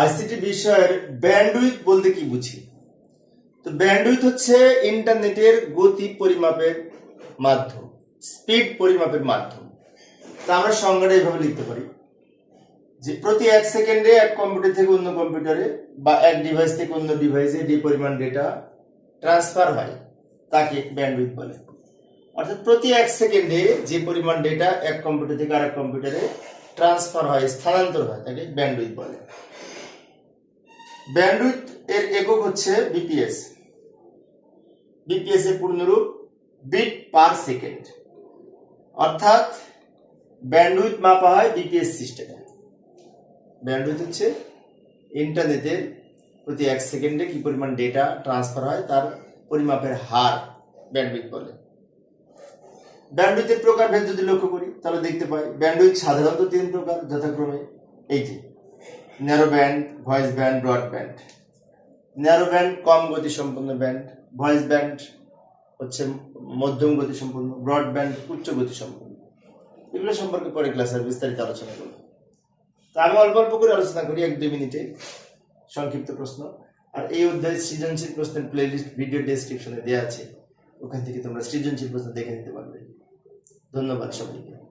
ICT বিষয়ের bandwidth বলতে কি বুঝি? তো ব্যান্ডউইথ হচ্ছে ইন্টারনেটের গতি পরিমাপের মাধ্যম স্পিড পরিমাপের মাধ্যম। তা আমরা সংজ্ঞাটা এইভাবে লিখতে পারি। যে প্রতি এক সেকেন্ডে এক কম্পিউটার থেকে অন্য কম্পিউটারে বা এক ডিভাইস থেকে অন্য ডিভাইসে যে পরিমাণ ডেটা ট্রান্সফার হয়, তাকে ব্যান্ডউইথ বলে। অর্থাৎ প্রতি এক সেকেন্ডে যে পরিমাণ ডেটা এক কম্পিউটার থেকে আরেক কম্পিউটারে ট্রান্সফার হয়, স্থানান্তর হয়, তাকে ব্যান্ডউইথ বলে। ব্যান্ডউইথ এর একক হচ্ছে বিপিএস বিপিএস এর পূর্ণরূপ বিট পার সেকেন্ড। অর্থাৎ ব্যান্ডউইথ মাপা হয় বিপিএস সিস্টেমে। ব্যান্ডউইথ হচ্ছে ইন্টারনেটের প্রতি এক সেকেন্ডে কি পরিমাণ ডেটা ট্রান্সফার হয় তার পরিমাপের হার ব্যান্ডউইথ বলে। ব্যান্ডউইথের প্রকারভেদ যদি লক্ষ্য করি, তাহলে দেখতে পাই ব্যান্ডউইথ সাধারণত তিন প্রকার যথাক্রমে। এই যে narrow band voice band broad band narrow band কম গতি সম্পন্ন ব্যান্ড ভয়েস ব্যান্ড হচ্ছে মধ্যম গতি সম্পন্ন ব্রড ব্যান্ড উচ্চ গতি সম্পন্ন এগুলো সম্পর্কে পরে ক্লাসে বিস্তারিত আলোচনা করব। তা আমি অল্প অল্প করে আলোচনা করি, এক দুই মিনিটে। সংক্ষিপ্ত প্রশ্ন। আর এই অধ্যায়ে সৃজনশীল প্রশ্নের প্লেলিস্ট ভিডিও ডেসক্রিপশনে দেওয়া আছে। ওখান থেকে তোমরা সৃজনশীল প্রশ্ন দেখে নিতে পারবে। ধন্যবাদ সবাইকে।